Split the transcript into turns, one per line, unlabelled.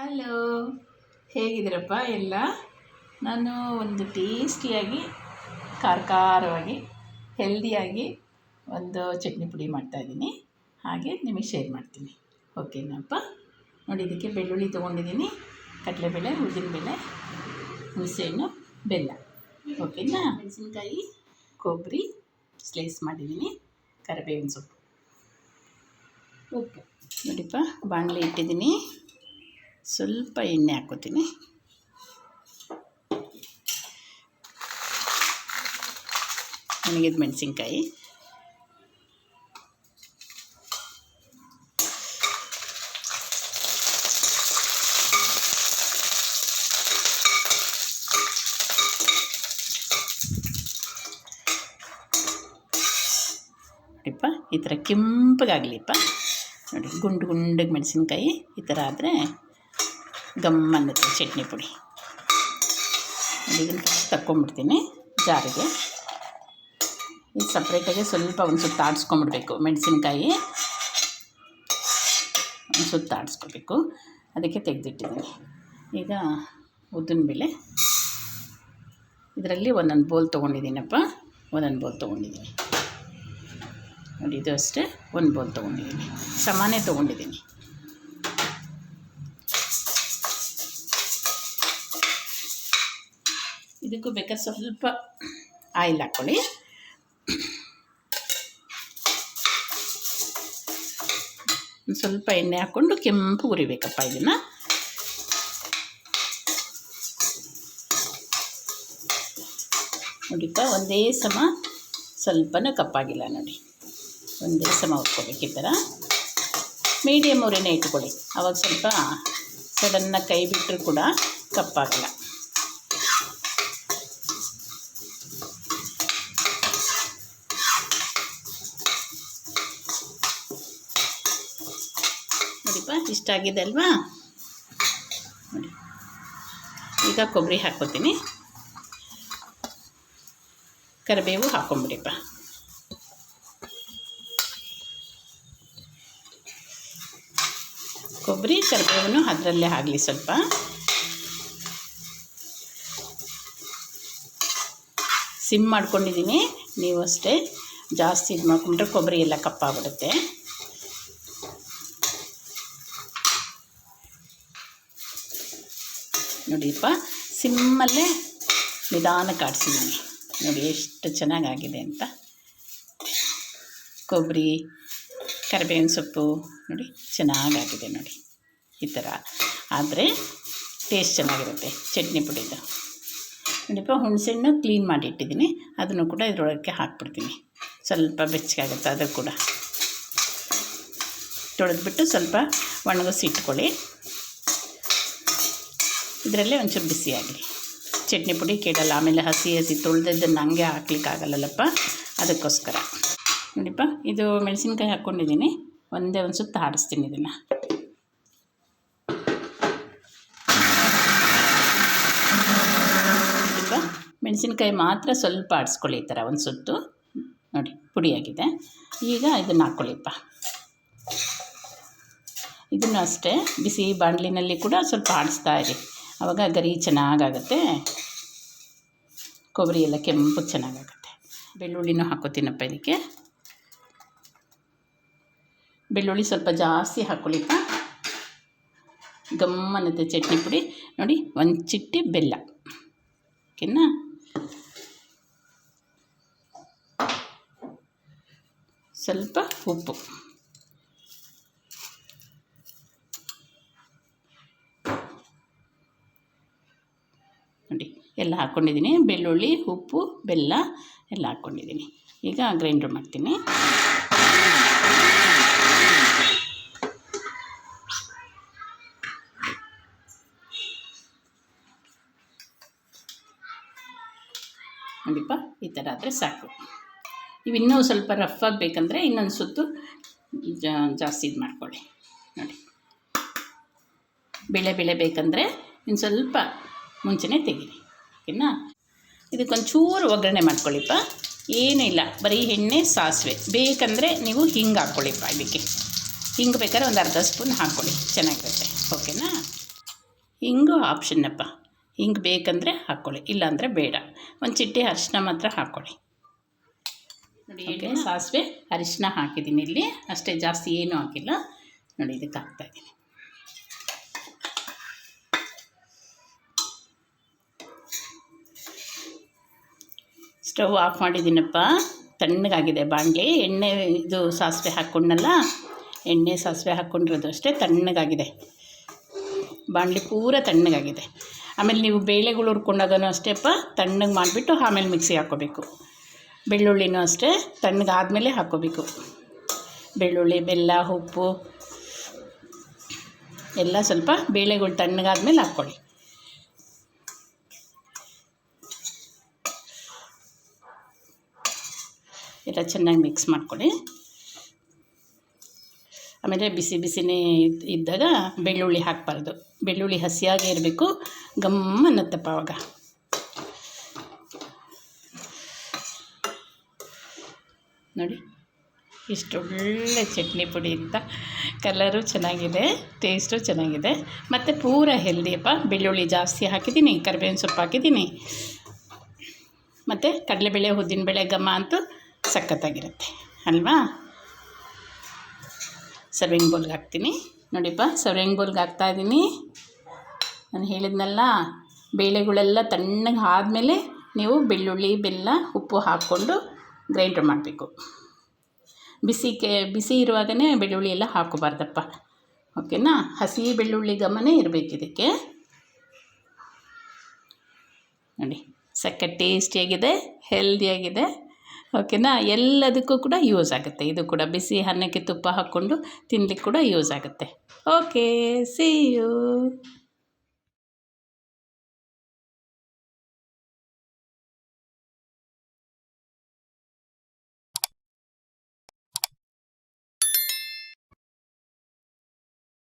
Hello. ಹೇಗಿದ್ದೀರಪ್ಪ ಎಲ್ಲ? ನಾನು ಒಂದು ಟೇಸ್ಟಿಯಾಗಿ ಖಾರ ಖಾರವಾಗಿ ಹೆಲ್ದಿಯಾಗಿ ಒಂದು ಚಟ್ನಿ ಪುಡಿ ಮಾಡ್ತಾಯಿದ್ದೀನಿ ಹಾಗೆ ನಿಮಗೆ ಶೇರ್ ಮಾಡ್ತೀನಿ. ಓಕೆನಪ್ಪ? ನೋಡಿ, ಇದಕ್ಕೆ ಬೆಳ್ಳುಳ್ಳಿ ತೊಗೊಂಡಿದ್ದೀನಿ. ಕಡಲೆಬೇಳೆ, ಉದ್ದಿನಬೇಳೆ, ಹುಣಸೆಹಣ್ಣು, ಬೆಲ್ಲ. ಓಕೆನಾ? ಮೆಣಸಿನ್ಕಾಯಿ, ಕೊಬ್ಬರಿ, ಸ್ಲೈಸ್ ಮಾಡಿದ್ದೀನಿ. ಕರಿಬೇವಿನ ಸೊಪ್ಪು. ಉಪ್ಪು. ನೋಡಿಪ್ಪ, ಬಾಣಲೆ ಇಟ್ಟಿದ್ದೀನಿ. ಸ್ವಲ್ಪ ಎಣ್ಣೆ ಹಾಕ್ಕೋತೀನಿ. ಒಣಗಿದ ಮೆಣಸಿನ್ಕಾಯಿ. ನೋಡಿಪ್ಪ, ಈ ಥರ ಕೆಂಪಗಾಗಲಿಪ್ಪ. ನೋಡಿ, ಗುಂಡು ಗುಂಡಗೆ ಮೆಣಸಿನ್ಕಾಯಿ ಈ ಥರ ಆದರೆ ಅನ್ನುತ್ತೆ ಚಟ್ನಿ ಪುಡಿ. ಇದನ್ನು ತಕ್ಕೊಂಬಿಡ್ತೀನಿ ಜಾರಿಗೆ. ಇದು ಸಪ್ರೇಟಾಗಿ ಸ್ವಲ್ಪ ಒಂದು ಸುತ್ತ ಆಡಿಸ್ಕೊಂಬಿಡ್ಬೇಕು ಮೆಣಸಿನ್ಕಾಯಿ. ಒಂದು ಸುತ್ತ ಆಡಿಸ್ಕೋಬೇಕು. ಅದಕ್ಕೆ ತೆಗೆದಿಟ್ಟಿದ್ದೀನಿ. ಈಗ ಉದ್ದಿನಬೇಳೆ ಇದರಲ್ಲಿ ಒಂದೊಂದು ಬೋಲ್ ತೊಗೊಂಡಿದ್ದೀನಪ್ಪ. ಒಂದೊಂದು ಬೋಲ್ ತೊಗೊಂಡಿದ್ದೀನಿ. ನೋಡಿ, ಇದು ಅಷ್ಟೇ. ಒಂದು ಬೋಲ್ ತೊಗೊಂಡಿದ್ದೀನಿ. ಸಮಾನೇ ತೊಗೊಂಡಿದ್ದೀನಿ. ಇದಕ್ಕೂ ಬೇಕಾದ್ರೆ ಸ್ವಲ್ಪ ಆಯಿಲ್ ಹಾಕ್ಕೊಳ್ಳಿ. ಒಂದು ಸ್ವಲ್ಪ ಎಣ್ಣೆ ಹಾಕ್ಕೊಂಡು ಕೆಂಪು ಉರಿಬೇಕಪ್ಪ ಇದನ್ನು. ನೋಡಿಪ್ಪ, ಒಂದೇ ಸಮ ಸ್ವಲ್ಪನೂ ಕಪ್ಪಾಗಿಲ್ಲ ನೋಡಿ. ಒಂದೇ ಸಮ ಉಟ್ಕೋಬೇಕು ಈ ಥರ. ಮೀಡಿಯಮ್ ಉರಿನೇ ಇಟ್ಕೊಳ್ಳಿ. ಆವಾಗ ಸ್ವಲ್ಪ ಸಡನ್ನಾಗಿ ಕೈ ಬಿಟ್ಟರು ಕೂಡ ಕಪ್ಪಾಗಲ್ಲ. ನೋಡಿಪ್ಪ ಇಷ್ಟ ಆಗಿದೆ ಅಲ್ವಾ? ಈಗ ಕೊಬ್ಬರಿ ಹಾಕ್ಕೋತೀನಿ. ಕರಿಬೇವು ಹಾಕ್ಕೊಂಬಿಡಿಪ್ಪ. ಕೊಬ್ಬರಿ, ಕರಿಬೇವನ್ನು ಅದರಲ್ಲೇ ಆಗಲಿ ಸ್ವಲ್ಪ. ಸಿಮ್ ಮಾಡ್ಕೊಂಡಿದ್ದೀನಿ. ನೀವು ಅಷ್ಟೇ ಜಾಸ್ತಿ ಇದು ಮಾಡ್ಕೊಂಡ್ರೆ ಕೊಬ್ಬರಿ ಎಲ್ಲ ಕಪ್ಪಾಗ್ಬಿಡುತ್ತೆ. ನೋಡಿಪ್ಪ? ಸಿಮ್ಮಲ್ಲೇ ನಿಧಾನಕ್ಕೆ ಆಡಿಸಿದ್ದೀನಿ ನೋಡಿ ಎಷ್ಟು ಚೆನ್ನಾಗಾಗಿದೆ ಅಂತ. ಕೊಬ್ಬರಿ, ಕರಿಬೇವಿನ ಸೊಪ್ಪು, ನೋಡಿ ಚೆನ್ನಾಗಾಗಿದೆ ನೋಡಿ. ಈ ಥರ. ಆದರೆ ಟೇಸ್ಟ್ ಚೆನ್ನಾಗಿರುತ್ತೆ ಚಟ್ನಿ ಪುಡಿದು. ನೋಡಿಪ್ಪ, ಹುಣಸೆಹಣ್ಣು ಕ್ಲೀನ್ ಮಾಡಿ ಇಟ್ಟಿದ್ದೀನಿ ಅದನ್ನು ಕೂಡ ಇದರೊಳಗೆ ಹಾಕ್ಬಿಡ್ತೀನಿ. ಸ್ವಲ್ಪ ಬೆಚ್ಚಗಾಗುತ್ತೆ ಅದು ಕೂಡ. ತೊಳೆದ್ಬಿಟ್ಟು ಸ್ವಲ್ಪ ಒಣಗಿಸಿ ಇಟ್ಕೊಳ್ಳಿ ಇದರಲ್ಲೇ ಒಂಚೂರು ಬಿಸಿಯಾಗಲಿ ಚಟ್ನಿ ಪುಡಿ ಕೇಳಲ್ಲ ಆಮೇಲೆ ಹಸಿ ಹಸಿ ತೊಳೆದದ್ದನ್ನು ಹಂಗೆ ಹಾಕ್ಲಿಕ್ಕಾಗಲ್ಲಲ್ಲಪ್ಪ ಅದಕ್ಕೋಸ್ಕರ. ನೋಡಿಪ್ಪ, ಇದು ಮೆಣಸಿನ್ಕಾಯಿ ಹಾಕ್ಕೊಂಡಿದ್ದೀನಿ. ಒಂದೇ ಒಂದು ಸುತ್ತ ಆಡಿಸ್ತೀನಿ ಇದನ್ನು. ನೋಡಿಪ್ಪ, ಮೆಣಸಿನ್ಕಾಯಿ ಮಾತ್ರ ಸ್ವಲ್ಪ ಆಡಿಸ್ಕೊಳ್ಳಿ ಈ ಥರ ಒಂದು ಸುತ್ತು. ನೋಡಿ, ಪುಡಿಯಾಗಿದೆ. ಈಗ ಇದನ್ನು ಹಾಕ್ಕೊಳ್ಳಿಪ್ಪ. ಇದನ್ನು ಅಷ್ಟೇ, ಬಿಸಿ ಬಾಣಲಿನಲ್ಲಿ ಕೂಡ ಸ್ವಲ್ಪ ಆಡಿಸ್ತಾ ಇರಿ. ಆವಾಗ ಗರಿ ಚೆನ್ನಾಗಾಗತ್ತೆ. ಕೊಬ್ಬರಿ ಎಲ್ಲ ಕೆಂಪು ಚೆನ್ನಾಗಾಗುತ್ತೆ. ಬೆಳ್ಳುಳ್ಳಿನೂ ಹಾಕೋತೀನಪ್ಪ ಇದಕ್ಕೆ. ಬೆಳ್ಳುಳ್ಳಿ ಸ್ವಲ್ಪ ಜಾಸ್ತಿ ಹಾಕೊಳ್ಳಿಪ್ಪ. ಗಮ್ಮನತ್ತೆ ಚಟ್ನಿ ಪುಡಿ. ನೋಡಿ, ಒಂದು ಚಿಟ್ಟಿ ಬೆಲ್ಲ. ಓಕೆನಾ? ಸ್ವಲ್ಪ ಉಪ್ಪು. ನೋಡಿ, ಎಲ್ಲ ಹಾಕ್ಕೊಂಡಿದ್ದೀನಿ. ಬೆಳ್ಳುಳ್ಳಿ, ಉಪ್ಪು, ಬೆಲ್ಲ ಎಲ್ಲ ಹಾಕ್ಕೊಂಡಿದ್ದೀನಿ. ಈಗ ಗ್ರೈಂಡ್ರ್ ಮಾಡ್ತೀನಿ. ನೋಡಿಪ್ಪ, ಈ ಥರ ಆದರೆ ಸಾಕು. ನೀವು ಇನ್ನೂ ಸ್ವಲ್ಪ ರಫ್ ಆಗಬೇಕಂದ್ರೆ ಇನ್ನೊಂದು ಸುತ್ತು ಜಾಸ್ತಿ ಇದು ಮಾಡ್ಕೊಳ್ಳಿ. ನೋಡಿ. ಬೆಳೆ ಬೆಳೆ ಬೇಕಂದರೆ ಇನ್ನು ಸ್ವಲ್ಪ ಮುಂಚೆನೇ ತೆಗೀರಿ ಓಕೆನಾ? ಇದಕ್ಕೊಂಚೂರು ಒಗ್ಗರಣೆ ಮಾಡ್ಕೊಳ್ಳಿಪ್ಪ. ಏನೂ ಇಲ್ಲ ಬರೀ ಎಣ್ಣೆ ಸಾಸಿವೆ. ಬೇಕಂದರೆ ನೀವು ಹಿಂಗೆ ಹಾಕ್ಕೊಳ್ಳಿಪ್ಪ ಇದಕ್ಕೆ. ಹಿಂಗೆ ಬೇಕಾದ್ರೆ ಒಂದು ಅರ್ಧ ಸ್ಪೂನ್ ಹಾಕ್ಕೊಳ್ಳಿ ಚೆನ್ನಾಗಿರುತ್ತೆ ಓಕೆನಾ? ಹಿಂಗು ಆಪ್ಷನ್ನಪ್ಪ. ಹಿಂಗೆ ಬೇಕಂದರೆ ಹಾಕ್ಕೊಳ್ಳಿ ಇಲ್ಲಾಂದರೆ ಬೇಡ. ಒಂದು ಚಿಟ್ಟೆ ಅರಿಶಿನ ಮಾತ್ರ ಹಾಕ್ಕೊಳ್ಳಿ ನೋಡಿ ಎಣ್ಣೆ ಸಾಸಿವೆ ಅರಿಶಿನ ಹಾಕಿದ್ದೀನಿ ಇಲ್ಲಿ. ಅಷ್ಟೇ ಜಾಸ್ತಿ ಏನೂ ಹಾಕಿಲ್ಲ. ನೋಡಿ ಇದಕ್ಕೆ ಹಾಕ್ತಾಯಿದ್ದೀನಿ ಸ್ಟವ್ ಆಫ್ ಮಾಡಿದ್ದೀನಪ್ಪ. ತಣ್ಣಗಾಗಿದೆ ಬಾಣಲಿ. ಎಣ್ಣೆ ಇದು ಸಾಸಿವೆ ಹಾಕ್ಕೊಂಡಲ್ಲ ಎಣ್ಣೆ ಸಾಸಿವೆ ಹಾಕ್ಕೊಂಡಿರೋದು ಅಷ್ಟೇ ತಣ್ಣಗಾಗಿದೆ. ಬಾಣಲಿ ಪೂರ ತಣ್ಣಗಾಗಿದೆ. ಆಮೇಲೆ ನೀವು ಬೇಳೆಗಳು ಹುರ್ಕೊಂಡಾಗನೂ ಅಷ್ಟೇ ಅಪ್ಪ, ತಣ್ಣಗೆ ಮಾಡಿಬಿಟ್ಟು ಆಮೇಲೆ ಮಿಕ್ಸಿ ಹಾಕ್ಕೋಬೇಕು. ಬೆಳ್ಳುಳ್ಳಿನೂ ಅಷ್ಟೇ ತಣ್ಣಗಾದಮೇಲೆ ಹಾಕ್ಕೋಬೇಕು. ಬೆಳ್ಳುಳ್ಳಿ, ಬೆಲ್ಲ, ಉಪ್ಪು, ಎಲ್ಲ ಸ್ವಲ್ಪ ಬೇಳೆಗಳು ತಣ್ಣಗಾದ್ಮೇಲೆ ಹಾಕ್ಕೊಳ್ಳಿ. ಎಲ್ಲ ಚೆನ್ನಾಗಿ ಮಿಕ್ಸ್ ಮಾಡ್ಕೊಳ್ಳಿ. ಆಮೇಲೆ ಬಿಸಿ ಬಿಸಿನೇ ಇದ್- ಇದ್ದಾಗ ಬೆಳ್ಳುಳ್ಳಿ ಹಾಕಬಾರ್ದು. ಬೆಳ್ಳುಳ್ಳಿ ಹಸಿಯಾಗೇ ಇರಬೇಕು. ಗಮ್ಮ ಅನ್ನತ್ತಪ್ಪ ಅವಾಗ. ನೋಡಿ, ಇಷ್ಟು ಒಳ್ಳೆ ಚಟ್ನಿ ಪುಡಿ ಅಂತ. ಕಲರು ಚೆನ್ನಾಗಿದೆ ಟೇಸ್ಟು ಚೆನ್ನಾಗಿದೆ. ಮತ್ತು ಪೂರ ಹೆಲ್ದಿಯಪ್ಪ ಬೆಳ್ಳುಳ್ಳಿ ಜಾಸ್ತಿ ಹಾಕಿದ್ದೀನಿ, ಕರಿಬೇವಿನ ಸೊಪ್ಪು ಹಾಕಿದ್ದೀನಿ. ಮತ್ತು ಕಡಲೆಬೇಳೆ, ಉದ್ದಿನಬೇಳೆ, ಘಮ ಅಂತೂ ಸಖತ್ತಾಗಿರುತ್ತೆ, ಅಲ್ವಾ? ಸರ್ವಿಂಗ್ ಬೌಲ್ಗೆ ಹಾಕ್ತೀನಿ. ನೋಡಿಪ್ಪ ಸರ್ವಿಂಗ್ ಬೌಲ್ಗೆ ಹಾಕ್ತಾಯಿದ್ದೀನಿ ನಾನು ಹೇಳಿದ್ನಲ್ಲ, ಬೇಳೆಗಳೆಲ್ಲ ತಣ್ಣಗೆ ಆದಮೇಲೆ ನೀವು ಬೆಳ್ಳುಳ್ಳಿ, ಬೆಲ್ಲ, ಉಪ್ಪು ಹಾಕ್ಕೊಂಡು ಗ್ರೈಂಡ್ರ್ ಮಾಡಬೇಕು. ಬಿಸಿ ಕೆ, ಬಿಸಿ ಇರುವಾಗನೇ ಬೆಳ್ಳುಳ್ಳಿ ಎಲ್ಲ ಹಾಕೋಬಾರ್ದಪ್ಪ ಓಕೆನಾ? ಹಸಿ ಬೆಳ್ಳುಳ್ಳಿ ಗಮನೇ ಇರಬೇಕು ಇದಕ್ಕೆ. ನೋಡಿ ಸಕ್ಕ ಟೇಸ್ಟಿಯಾಗಿದೆ, ಹೆಲ್ದಿಯಾಗಿದೆ. ಓಕೆನಾ? ಎಲ್ಲದಕ್ಕೂ ಕೂಡ ಯೂಸ್ ಆಗುತ್ತೆ. ಇದು ಕೂಡ ಬಿಸಿ ಅನ್ನಕ್ಕೆ ತುಪ್ಪ ಹಾಕ್ಕೊಂಡು ತಿನ್ಲಿಕ್ಕೆ ಕೂಡ ಯೂಸ್ ಆಗುತ್ತೆ. Okay C you